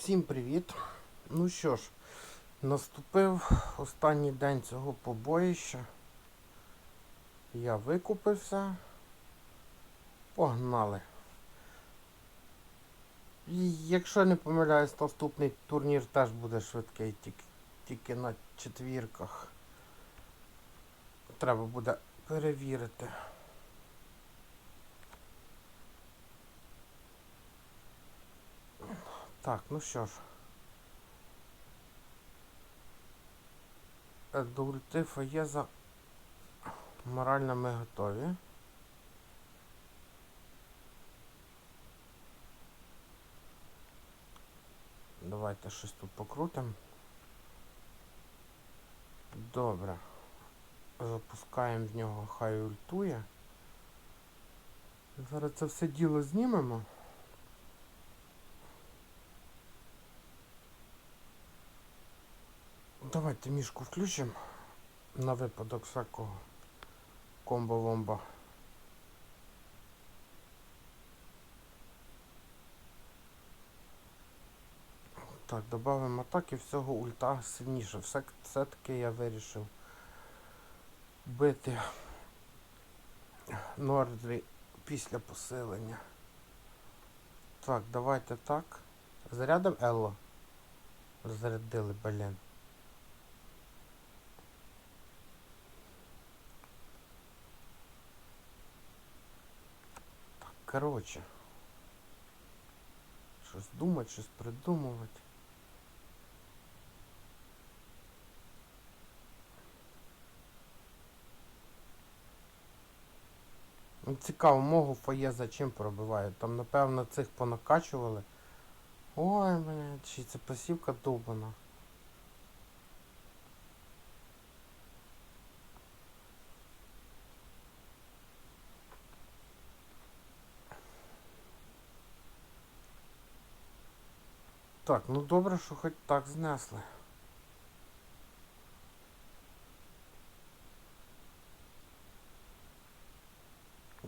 Всім привіт! Ну що ж, наступив останній день цього побоїща. Я викупився. Погнали. І якщо не помиляюсь, наступний турнір теж буде швидкий, тільки, тільки на четвірках. Треба буде перевірити. Так, ну що ж. Е, До ульти Фаєза морально ми готові. Давайте щось тут покрутимо. Добре. Запускаємо в нього, хай ультує. Зараз це все діло знімемо. Давайте мішку включимо на випадок всякого комбо-вомба. Так, додамо атаки, всього ульта сильніше. Все, все-таки я вирішив бити Нордрі після посилення. Так, давайте так. Зарядом Елло. Розрядили, блін. Короче. Щось думати, щось придумувати. Ну, Цікаво, мого фоє за чим пробивають. Там, напевно, цих понакачували. Ой, блядь, чи це пасівка довбана. Так, ну добре, що хоч так знесли.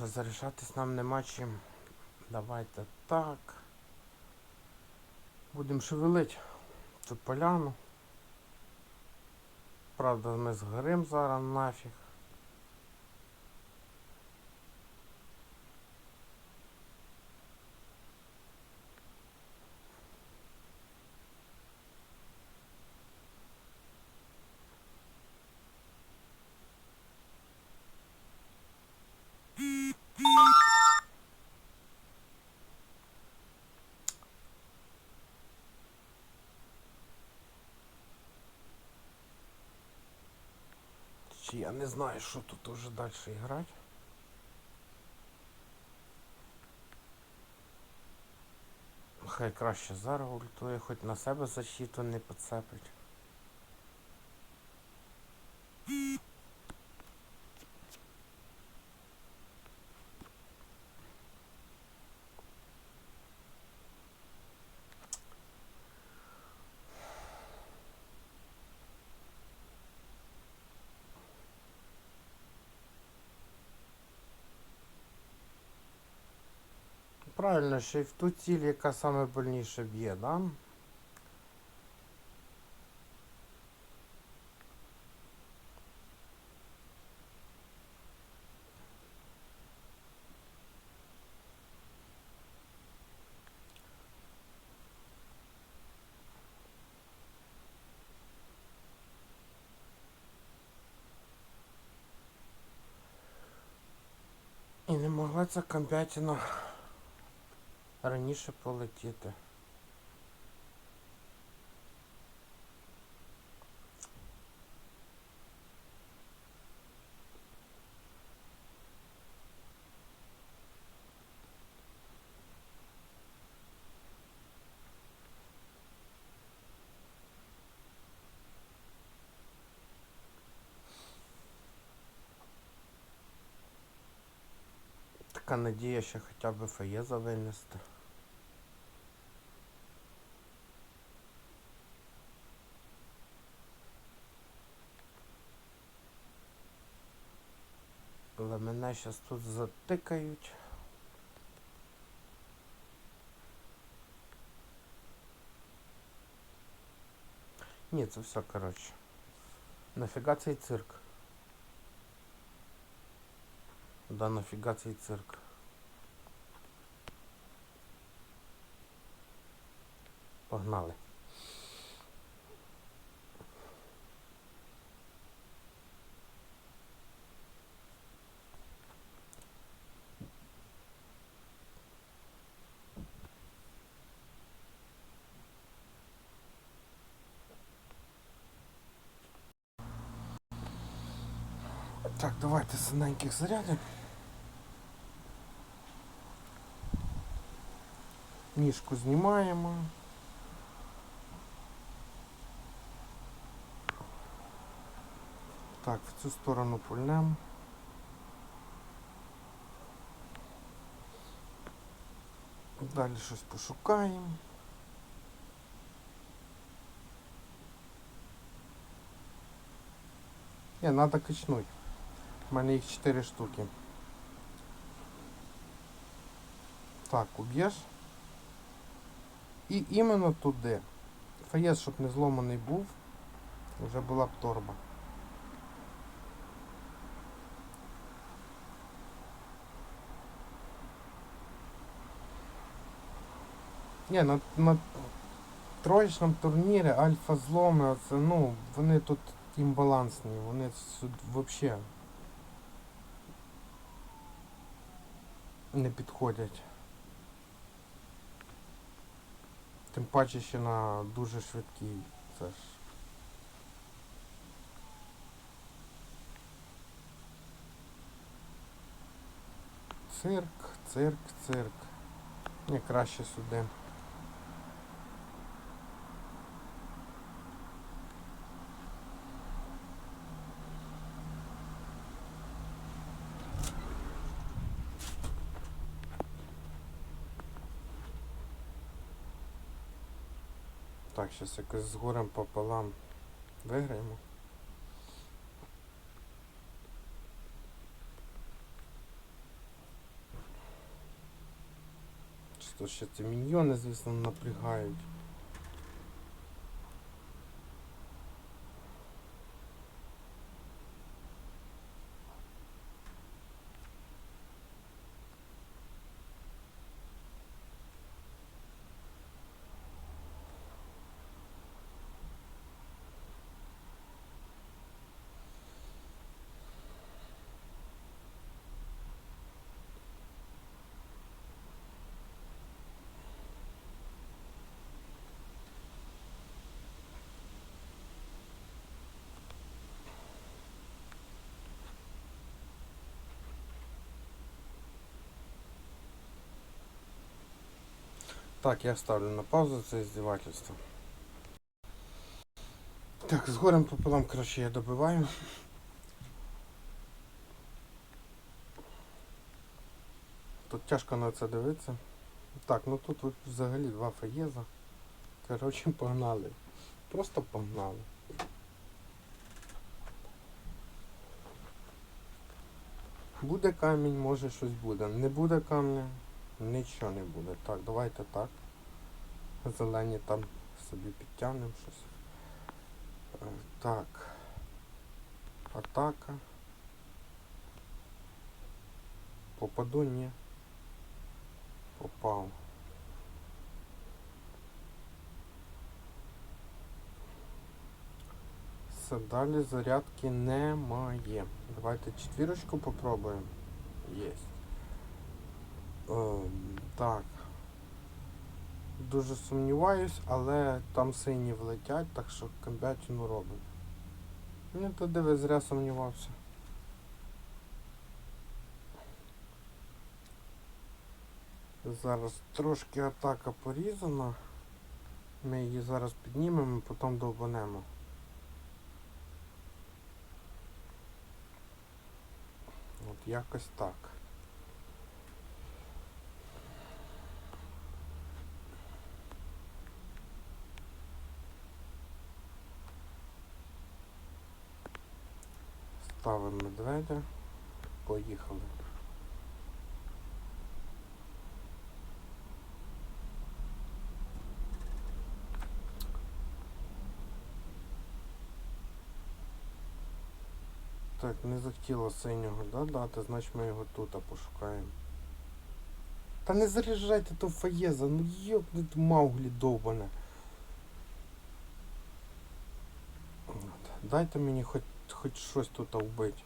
Зарішатись нам нема чим. Давайте так. Будемо шевелить цю поляну. Правда, ми згорим зараз нафіг. Чи я не знаю, що тут уже далі грати. Хай краще зараз ультує, хоч на себе защиту не поцепить. Правильно, ще й в ту ціль, яка саме больніше б'є, да? І не могла ця кампятіна раніше полетіти. Така надія, що хоча б Фаєза винести. Але мене зараз тут затикають. Ні, це все, коротше. Нафіга цей цирк? Да нафіга цей цирк? Погнали. Так, давайте синеньких зарядимо. Ніжку знімаємо. Так, в цю сторону пульнемо. Далі щось пошукаємо. Не, надо качнуть. У мене їх 4 штуки. Так, уб'єш. І іменно туди. Фаєс, щоб не зломаний був, вже була б торба. Ні, на, на троєчному турнірі альфа зломи, оце, ну, вони тут імбалансні, вони взагалі не підходять. Тим паче ще на дуже швидкий. Це ж. Цирк, цирк, цирк. Не краще сюди. Так, зараз якось з горем пополам виграємо. Що ще ці міньйони, звісно, напрягають. Так, я ставлю на паузу це издевательство. Так, з горем пополам, коротше, я добиваю. Тут тяжко на це дивитися. Так, ну тут взагалі два фаєза. Коротше, погнали. Просто погнали. Буде камінь, може щось буде. Не буде камня, нічого не буде. Так, давайте так. Зелені там собі підтягнемо щось. Е, Так. Атака. Попаду, ні. Попав. Все, далі зарядки немає. Давайте четвірочку попробуємо. Єсть. Ем, так. Дуже сумніваюсь, але там сині влетять, так що комбятину робимо. Ну то диви, зря сумнівався. Зараз трошки атака порізана. Ми її зараз піднімемо, потім довбанемо. От якось так. медведя. Поїхали. Так, не захотіло синього да, дати, значить ми його тут пошукаємо. Та не заряджайте ту фаєза, ну йопнуть мауглі довбане. Дайте мені хоч хоч щось тут вбити.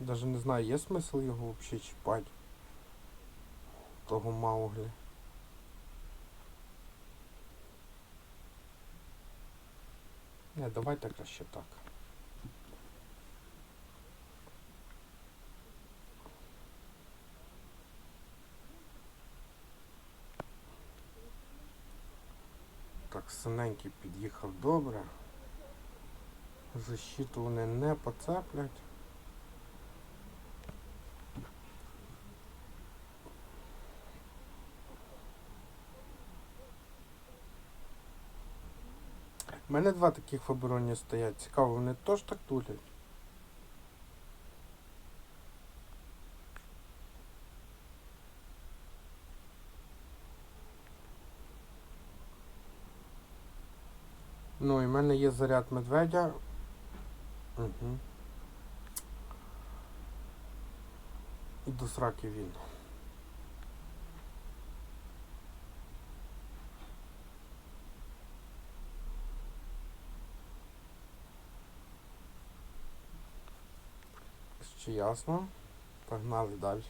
Даже не знаю, є смисл його взагалі чіпати. Того мауглі. Не, давайте краще так. Так, синенький під'їхав добре. Защиту вони не поцеплять. У мене два таких в обороні стоять. Цікаво, вони теж так тулять. Ну і в мене є заряд медведя. Угу. І до сраки він. Ще ясно. Погнали далі.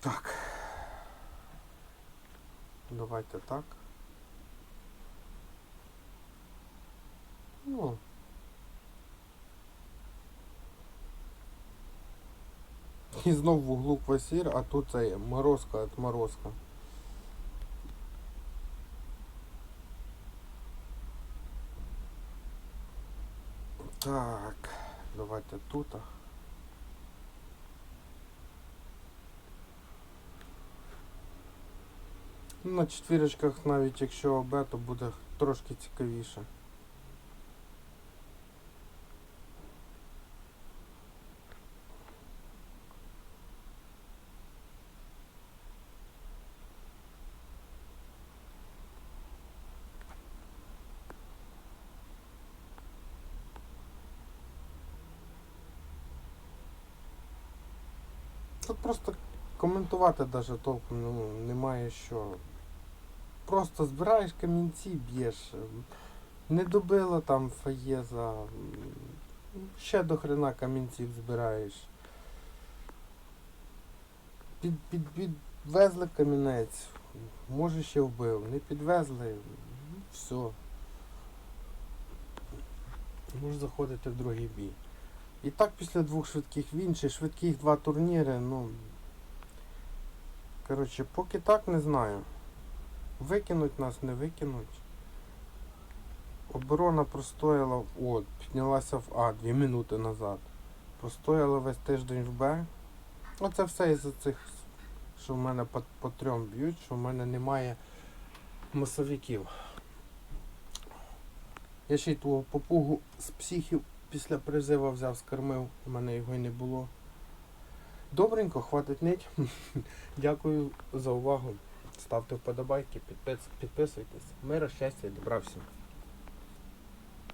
Так. Давайте так. Ну. І знов в углу квасір, а тут цей морозка отморозка. Так, давайте тут. На четвірочках навіть якщо ОБ, то буде трошки цікавіше. Тут просто коментувати даже толком ну, немає що. Просто збираєш камінці, б'єш. Не добило там фаєза. Ще до хрена камінців збираєш. Під, під, підвезли камінець. Може ще вбив. Не підвезли. Все. Можеш заходити в другий бій. І так після двох швидких він, чи швидких два турніри, ну. Коротше, поки так не знаю. Викинуть нас, не викинуть. Оборона простояла, о, піднялася в А дві минути назад. Простояла весь тиждень в Б. Оце все із-за цих, що в мене по, по трьом б'ють, що в мене немає масовиків. Я ще й твого попугу з психів після призива взяв, скормив, у мене його й не було. Добренько, хватить нить. Дякую за увагу. Ставте вподобайки, підписуйтесь. Мира, щастя і добра всім.